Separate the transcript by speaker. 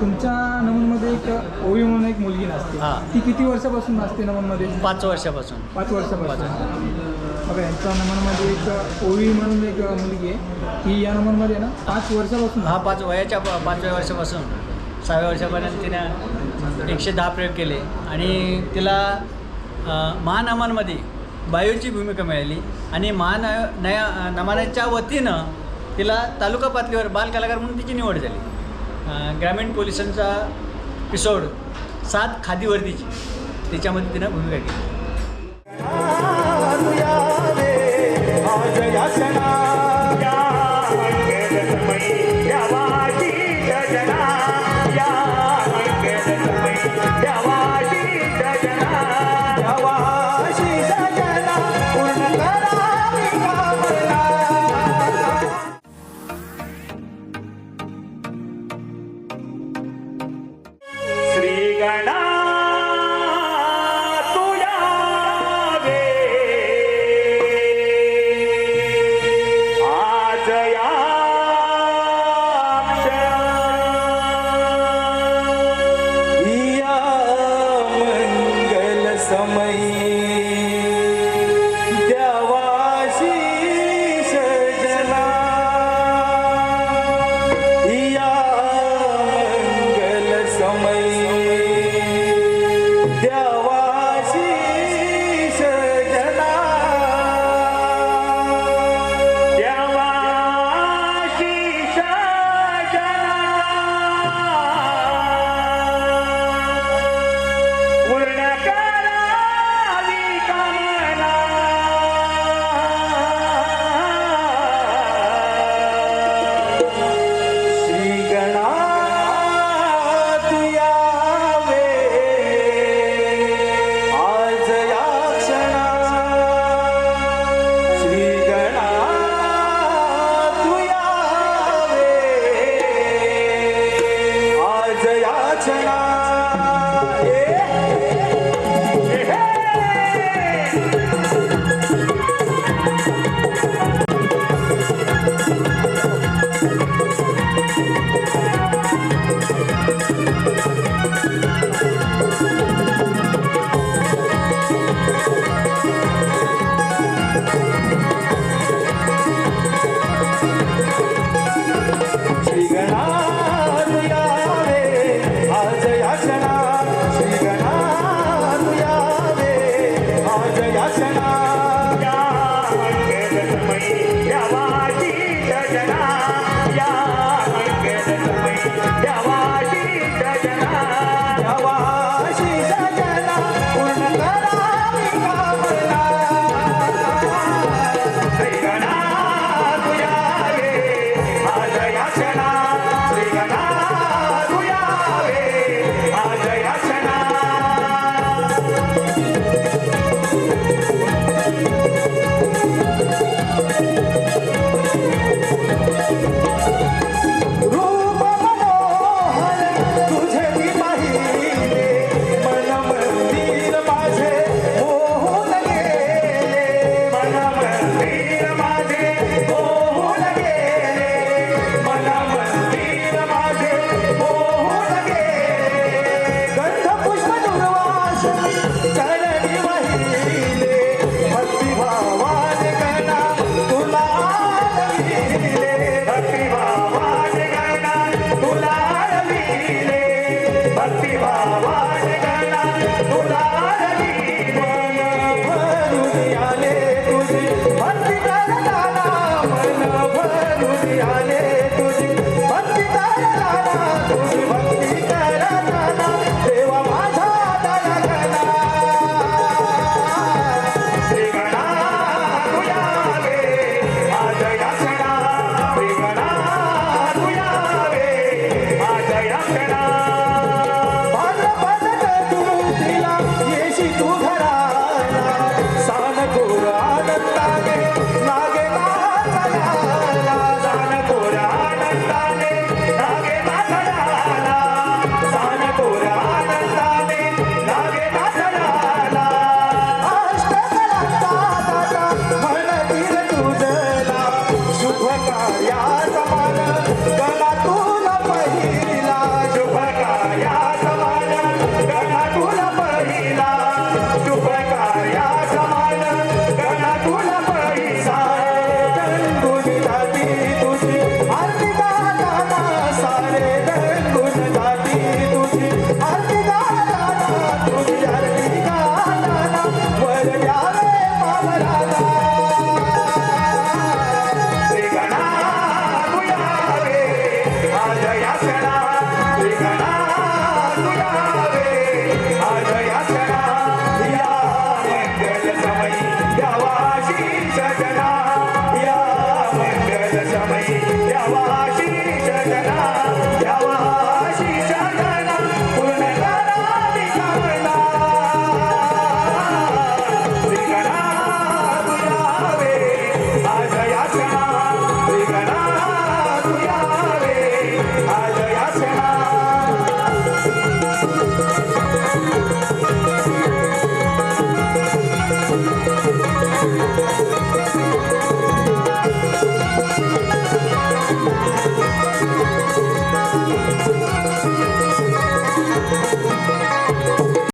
Speaker 1: तुमच्या नमनमध्ये एक ओवी म्हणून एक मुलगी नसते
Speaker 2: हा.
Speaker 1: ती किती वर्षापासून असते नमनमध्ये
Speaker 2: पाच वर्षापासून.
Speaker 1: पाच वर्षापासून. बघा यांच्या नमनमध्ये एक ओवी म्हणून एक मुलगी आहे. ती या नमनमध्ये ना पाच वर्षापासून
Speaker 2: हा पाच वयाच्या प- पाचव्या वर्षापासून. सहाव्या वर्षापर्यंत तिने एकशे दहा प्रयोग केले. आणि तिला अ, महानमांमध्ये बायोची भूमिका मिळाली. आणि महान नया नमानाच्या वतीनं तिला तालुका पातळीवर बाल कलाकार म्हणून तिची निवड झाली. ग्रामीण पोलिसांचा एपिसोड सात खादी वर्दीची त्याच्यामध्ये तिनं भूमिका केली. ಗಣ